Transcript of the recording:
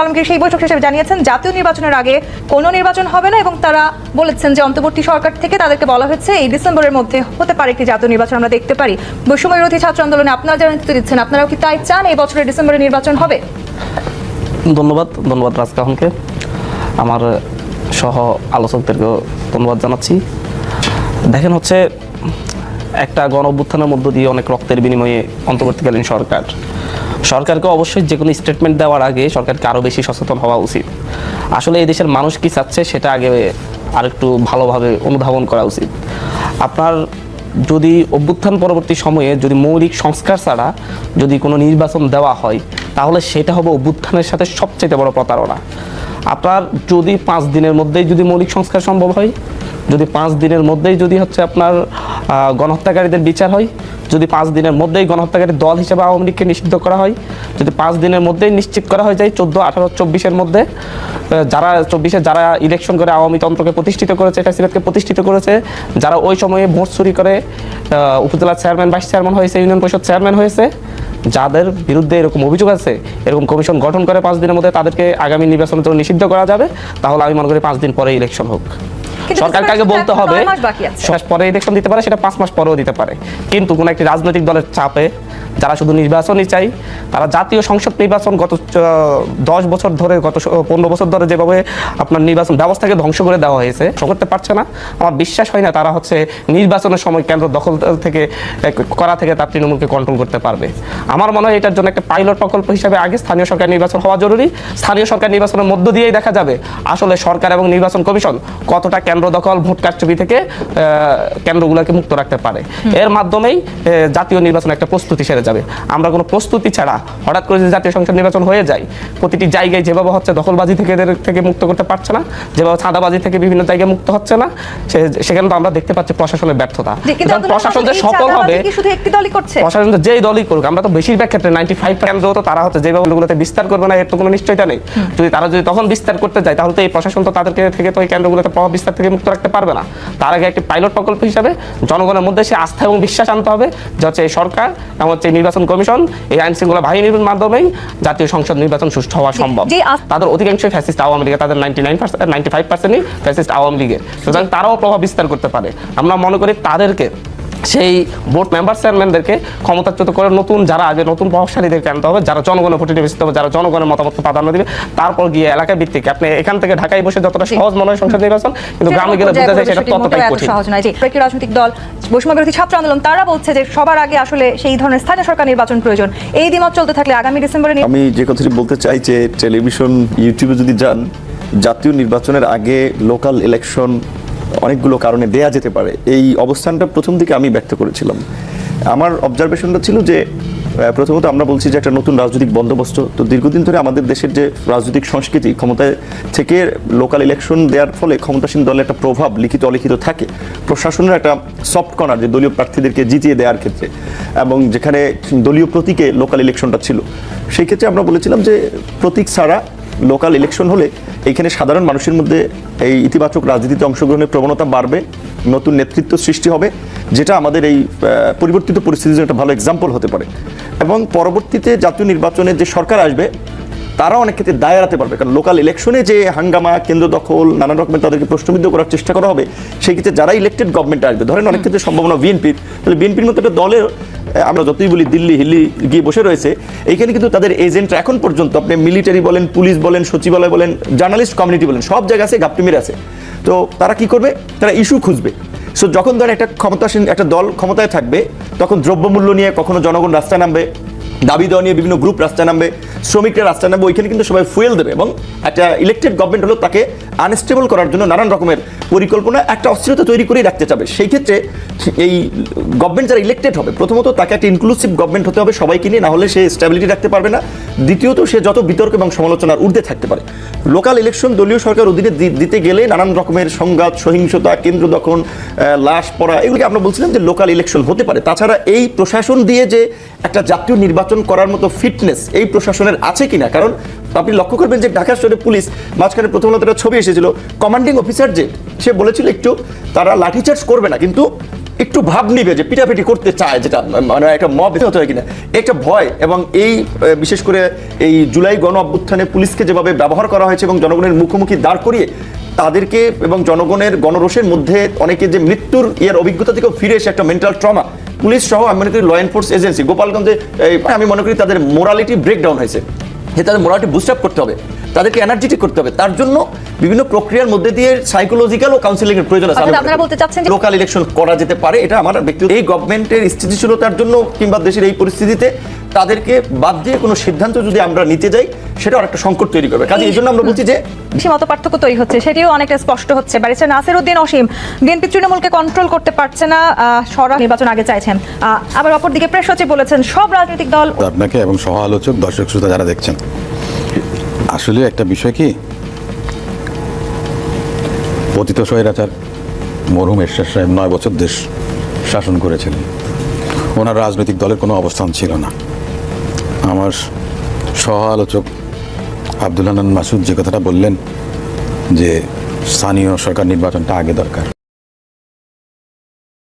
আলমগীর সেই বৈঠক শেষে জানিয়েছেন, জাতীয় নির্বাচনের আগে কোনো নির্বাচন হবে না এবং তারা বলেছেন যে অন্তর্বর্তী সরকার থেকে তাদেরকে বলা হয়েছে এই ডিসেম্বরের মধ্যে হতে পারে একটি জাতীয় নির্বাচন আমরা দেখতে পারি। বৈষম্য বিরোধী ছাত্র আন্দোলনে আপনারা যারা নেতৃত্ব দিচ্ছেন, আপনারাও কি তাই চান এই বছরের ডিসেম্বরে নির্বাচন হবে? ধন্যবাদ ধন্যবাদ রাজকাহনকে। আমার সহ আলোচকদেরকেও ধন্যবাদ জানাচ্ছি। দেখেন হচ্ছে, একটা গণ অভ্যুত্থানের মধ্য দিয়ে অনেক রক্তের বিনিময়ে অন্তর্বর্তীকালীন সরকার সরকারকে অবশ্যই যে কোনো স্টেটমেন্ট দেওয়ার আগে সরকারকে আরও বেশি সচেতন হওয়া উচিত। আসলে এই দেশের মানুষ কি চাচ্ছে সেটা আগে আর একটু ভালোভাবে অনুধাবন করা উচিত। আপনার যদি অভ্যুত্থান পরবর্তী সময়ে যদি মৌলিক সংস্কার ছাড়া যদি কোনো নির্বাচন দেওয়া হয়, তাহলে সেটা হবে অভ্যুত্থানের সাথে সবচেয়ে বড় প্রতারণা। আপনার যদি পাঁচ দিনের মধ্যেই যদি মৌলিক সংস্কার সম্ভব হয়, যদি পাঁচ দিনের মধ্যেই যদি হচ্ছে আপনার গণহত্যাকারীদের বিচার হয় যদি পাঁচ দিনের মধ্যেই গণহত্যাকারী দল হিসেবে আওয়ামী লীগকে নিষিদ্ধ করা হয়, যদি পাঁচ দিনের মধ্যেই নিশ্চিত করা হয়ে যায় চোদ্দ, আঠারো, চব্বিশের মধ্যে যারা চব্বিশে যারা ইলেকশন করে আওয়ামী তন্ত্রকে প্রতিষ্ঠিত করেছে ফ্যাসিলেটকে প্রতিষ্ঠিত করেছে, যারা ওই সময়ে ভোট চুরি করে উপজেলার চেয়ারম্যান ভাইস চেয়ারম্যান হয়েছে ইউনিয়ন পরিষদ চেয়ারম্যান হয়েছে, যাদের বিরুদ্ধে এরকম অভিযোগ আছে, এরকম কমিশন গঠন করে পাঁচ দিনের মধ্যে তাদেরকে আগামী নির্বাচনের জন্য নিষিদ্ধ করা যাবে, তাহলে আমি মনে করি পাঁচ দিন পরে ইলেকশন হোক। সরকারকে বলতে হবে মাস পরে ইলেকশন দিতে পারে সেটা পাঁচ মাস পরেও দিতে পারে। কিন্তু কোনো একটি রাজনৈতিক দলের চাপে যারা শুধু নির্বাচনই চাই তারা জাতীয় সংসদ নির্বাচন গত দশ বছর ধরে গত পনেরো বছর ধরে যেভাবে আপনার নির্বাচন ব্যবস্থাকে ধ্বংস করে দেওয়া হয়েছে করতে পারছে না। আমার বিশ্বাস হয় না তারা হচ্ছে নির্বাচনের সময় কেন্দ্র দখল থেকে করা থেকে তার তৃণমূলকে কন্ট্রোল করতে পারবে। আমার মনে হয় এটার জন্য একটা পাইলট প্রকল্প হিসাবে আগে স্থানীয় সরকার নির্বাচন হওয়া জরুরি। স্থানীয় সরকার নির্বাচনের মধ্য দিয়েই দেখা যাবে আসলে সরকার এবং নির্বাচন কমিশন কতটা কেন্দ্র দখল ভোট কারচুপি থেকে কেন্দ্রগুলোকে মুক্ত রাখতে পারে। এর মাধ্যমেই জাতীয় নির্বাচন একটা প্রস্তুতি সেরে যাবে। আমরা কোনো প্রস্তুতি ছাড়া হঠাৎ করে যদি জাতীয় সংসদ নির্বাচন হয়ে যায় প্রতিটি জায়গায় যেভাবে হচ্ছে দখলবাজি থেকে এদের থেকে মুক্ত করতে পারছে না যেভাবে চাঁদাবাজি থেকে বিভিন্ন জায়গায় মুক্ত হচ্ছে না সেখানে তো আমরা দেখতে পাচ্ছি প্রশাসনের ব্যর্থতা। প্রশাসন যে সফল হবে প্রশাসন যেই দলই করুক আমরা তো বেশিরভাগ ক্ষেত্রে নাইনটি ফাইভ কেন্দ্র তো তারা হচ্ছে যেভাবে ওগুলোতে বিস্তার করবে না এর তো কোনো নিশ্চয়তা নেই। যদি তারা যদি তখন বিস্তার করতে যায় তাহলে তো এই প্রশাসন তো তাদেরকে থেকে তো এই কেন্দ্রগুলোতে প্রভাব বিস্তার থেকে মুক্ত রাখতে পারবে না। তার আগে একটি পাইলট প্রকল্প হিসাবে জনগণের মধ্যে সে আস্থা এবং বিশ্বাস আনতে হবে যে হচ্ছে এই সরকার এবং হচ্ছে নির্বাচন কমিশন এই আইন শৃঙ্খলা বাহিনীর মাধ্যমেই জাতীয় সংসদ নির্বাচন সুষ্ঠু হওয়া সম্ভব। তাদের অধিকাংশ ফ্যাসিস্ট আওয়ামী লীগের তাদের ninety nine percent ninety five পার্সেন্টই ফ্যাসিস্ট আওয়ামী লীগের। সুতরাং তারাও প্রভাব বিস্তার করতে পারে। আমরা মনে করি তাদেরকে সেই বোর্ড মেম্বার চেয়ারম্যানদেরকে ক্ষমতাচ্যুত করে নতুন যারা আগে নতুন প্রভাবশালীদেরকে আনতে হবে যারা জনগণের ভোটে নিবেশিত হবে যারা জনগণের মতামতকে প্রাধান্য দিবে তারপর গিয়ে এলাকায় ভিত্তিক। আপনি এখান থেকে ঢাকায় বসে যতটা সহজ মনে হয় সংসদ নির্বাচন কিন্তু গ্রামে গেলে বোঝা যায় সেটা ততটাই কঠিন। সহজ নয়। যে একটি রাজনৈতিক দল বৈষম্য ছাত্র আন্দোলন তারা বলছে যে সবার আগে আসলে সেই ধরনের স্থানীয় সরকার নির্বাচন প্রয়োজন। এই দ্বিমত চলতে থাকলে আগামী ডিসেম্বরে আমি যে কথাটি বলতে চাই যে টেলিভিশন ইউটিউবে যদি যান জাতীয় নির্বাচনের আগে লোকাল ইলেকশন অনেকগুলো কারণে দেয়া যেতে পারে। এই অবস্থানটা প্রথম দিকে আমি ব্যক্ত করেছিলাম। আমার অবজারভেশনটা ছিল যে প্রথমত আমরা বলছি যে একটা নতুন রাজনৈতিক বন্দোবস্ত। তো দীর্ঘদিন ধরে আমাদের দেশের যে রাজনৈতিক সংস্কৃতি ক্ষমতায় থেকে লোকাল ইলেকশন দেওয়ার ফলে ক্ষমতাসীন দলের একটা প্রভাব লিখিত অলিখিত থাকে। প্রশাসনের একটা সফট কর্নার যে দলীয় প্রার্থীদেরকে জিতিয়ে দেওয়ার ক্ষেত্রে এবং যেখানে দলীয় প্রতীকে লোকাল ইলেকশনটা ছিল। সেই ক্ষেত্রে আমরা বলেছিলাম যে প্রতীক ছাড়া লোকাল ইলেকশন হলে এইখানে সাধারণ মানুষের মধ্যে এই ইতিবাচক রাজনীতিতে অংশগ্রহণের প্রবণতা বাড়বে নতুন নেতৃত্ব সৃষ্টি হবে যেটা আমাদের এই পরিবর্তিত পরিস্থিতির একটা ভালো এক্সাম্পল হতে পারে। এবং পরবর্তীতে জাতীয় নির্বাচনে যে সরকার আসবে তারা অনেক ক্ষেত্রে দায় এড়াতে পারবে। কারণ লোকাল ইলেকশনে যে হাঙ্গামা কেন্দ্র দখল নানান রকমের তাদেরকে প্রশ্নবিদ্ধ করার চেষ্টা করা হবে সেই ক্ষেত্রে যারা ইলেক্টেড গভর্নমেন্ট আসবে ধরেন অনেক ক্ষেত্রে সম্ভাবনা বিএনপির তাহলে বিএনপির মতো একটা দলের আমরা যতই বলি দিল্লি, হিল্লি গিয়ে বসে রয়েছে, এইখানে কিন্তু তাদের এজেন্ট এখন পর্যন্ত, আপনি মিলিটারি বলেন, পুলিশ বলেন, সচিবালয় বলেন, জার্নালিস্ট কমিউনিটি বলেন, সব জায়গা আছে গাপটি মেরে আছে। তো তারা কি করবে? তারা ইস্যু খুঁজবে। সো যখন ধরেন একটা ক্ষমতাসীন একটা দল ক্ষমতায় থাকবে, তখন দ্রব্যমূল্য নিয়ে কখনো জনগণ রাস্তায় নামবে দাবি দেওয়া নিয়ে বিভিন্ন গ্রুপ রাস্তায় নামবে, শ্রমিকরা রাস্তায় নামবে, ওইখানে কিন্তু সবাই ফুয়েল দেবে এবং একটা ইলেকটেড গভর্নমেন্ট হলো তাকে আনস্টেবল করার জন্য নানান রকমের পরিকল্পনা, একটা অস্থিরতা তৈরি করেই রাখতে চাবে। সেই ক্ষেত্রে এই গভর্নমেন্ট যারা ইলেকটেড হবে, প্রথমত তাকে একটা ইনক্লুসিভ গভর্নমেন্ট হতে হবে সবাইকে নিয়ে না হলে সে স্টেবিলিটি রাখতে পারবে না। দ্বিতীয়ত, সে যত বিতর্ক এবং সমালোচনার ঊর্ধ্বে থাকতে পারে। লোকাল ইলেকশন দলীয় সরকার অধীনে দিতে গেলে নানান রকমের সংঘাত, সহিংসতা, কেন্দ্র দখল লাশ পড়া, এগুলোকে আমরা বলছিলাম যে লোকাল ইলেকশন হতে পারে। তাছাড়া এই প্রশাসন দিয়ে যে একটা জাতীয় নির্বাচন করার মতো ফিটনেস এই প্রশাসনের আছে কিনা? কারণ আপনি লক্ষ্য করবেন যে ঢাকা শহরে পুলিশ মাঝখানে প্রথমত একটা ছবি এসেছিল। কমান্ডিং অফিসার যে, সে বলেছিল একটু তারা লাঠিচার্জ করবে না, কিন্তু একটু ভাব নিবে যে পিটাপিটি করতে চায় যেটা মানে একটা মব হতে হয় কিনা। একটা ভয় এবং এই বিশেষ করে এই জুলাই গণ অভ্যুত্থানে পুলিশকে যেভাবে ব্যবহার করা হয়েছে এবং জনগণের মুখোমুখি দাঁড় করিয়ে তাদেরকে এবং জনগণের গণরোষের মধ্যে অনেকে যে মৃত্যুর ইয়ের অভিজ্ঞতা থেকেও ফিরে এসে একটা মেন্টাল ট্রমা পুলিশ সহ আমি মনে করি ল এনফোর্স এজেন্সি গোপালগঞ্জে আমি মনে করি তাদের মোরালিটি ব্রেকডাউন হয়েছে। তাদের মোরালিটি বুস্ট আপ করতে হবে। তাদেরকে এনার্জেটিক করতে হবে। তার জন্য বিভিন্ন প্রক্রিয়ার মধ্যে দিয়ে সাইকোলজিক্যাল ও কাউন্সিলিং এর প্রয়োজন আছে। মনে আপনারা বলতে চাচ্ছেন যে- লোকাল ইলেকশন করা যেতে পারে। এটা আমার ব্যক্তিগত এই গভর্নমেন্টের স্থিতিশীলতার জন্য কিংবা দেশের এই পরিস্থিতিতে তাদেরকে বাদ দিয়ে কোনো সিদ্ধান্ত যদি আমরা নিতে যাই সেটা একটা সংকট তৈরি করবে। কাজে এই জন্য আমরা বলছি যে বেশি মত পার্থক্য তৈরি হচ্ছে সেটিও অনেকটা স্পষ্ট হচ্ছে। ব্যারিস্টার নাসির উদ্দিন অসীম বিএনপি তৃণমূলকে কন্ট্রোল করতে পারছে না আহ, সরা নির্বাচন আগে চাইছেন। আহ, আবার অপরদিকে প্রেস সচিব বলেছেন সব রাজনৈতিক দল আপনাকে এবং সহ আলোচক দর্শক শ্রোতা যারা দেখছেন আসলে একটা বিষয় কি? পতিত স্বৈরাচার, মরহুম এরশাদ সাহেব নয় বছর দেশ শাসন করেছিলেন। ওনার রাজনৈতিক দলের কোনো অবস্থান ছিল না। আমার সহ আলোচক আব্দুল হান্নান মাসুদ যে কথাটা বললেন যে স্থানীয় সরকার নির্বাচনটা আগে দরকার।